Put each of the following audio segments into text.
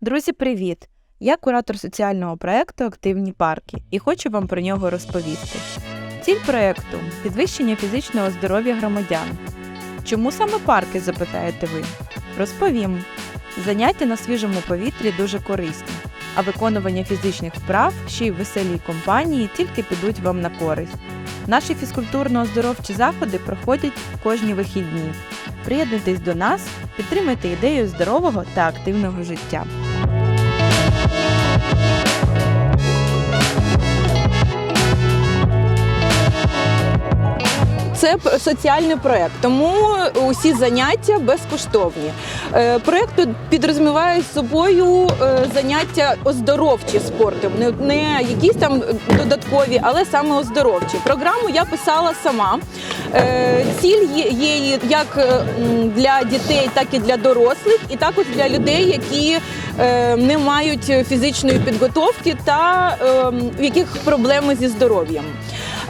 Друзі, привіт! Я куратор соціального проекту Активні парки і хочу вам про нього розповісти. Ціль проекту підвищення фізичного здоров'я громадян. Чому саме парки, запитаєте ви? Розповім. Заняття на свіжому повітрі дуже корисні, а виконування фізичних вправ ще й в веселій компанії тільки підуть вам на користь. Наші фізкультурно-оздоровчі заходи проходять кожні вихідні. Приєднуйтесь до нас, підтримайте ідею здорового та активного життя. Соціальний проект, тому усі заняття безкоштовні. Е, Проект підрозуміває собою е, заняття оздоровчі спортом, не, якісь там додаткові, але саме оздоровчі. Програму я писала сама. Е, Ціль є- як для дітей, так і для дорослих, і також для людей, які не мають фізичної підготовки та в яких проблеми зі здоров'ям.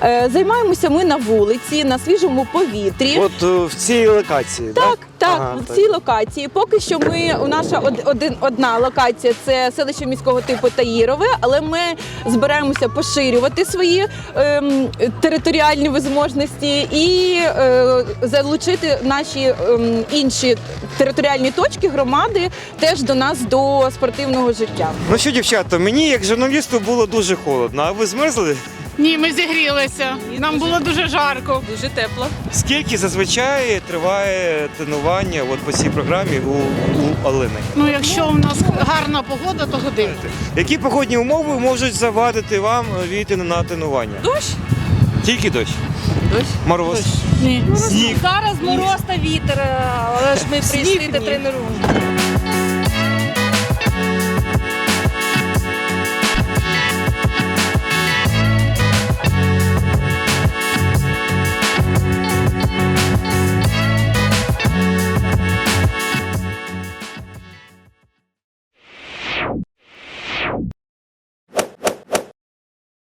Е, Займаємося ми на вулиці, на свіжому повітрі. От е, в цій локації, Так, так, Ага, в цій локації. Поки що ми у наша один одна локація це селище міського типу Таїрове, але ми збираємося поширювати свої ем, територіальні возможності і е, залучити наші ем, інші територіальні точки громади теж до нас до спортивного життя. Ну що, дівчата, мені як журналісту було дуже холодно, а ви змерзли? Ні, ми зігрілися. Нам було дуже жарко. Дуже тепло. Скільки зазвичай триває тренування от по цій програмі у, у Алини? Ну, якщо у нас гарна погода, то годину. Які погодні умови можуть завадити вам війти на тренування? Дощ? Тільки дощ. Дощ. Мороз. Ні. Сніг. Зараз мороз та вітер, але ж ми прийшли Сніг та тренуємо.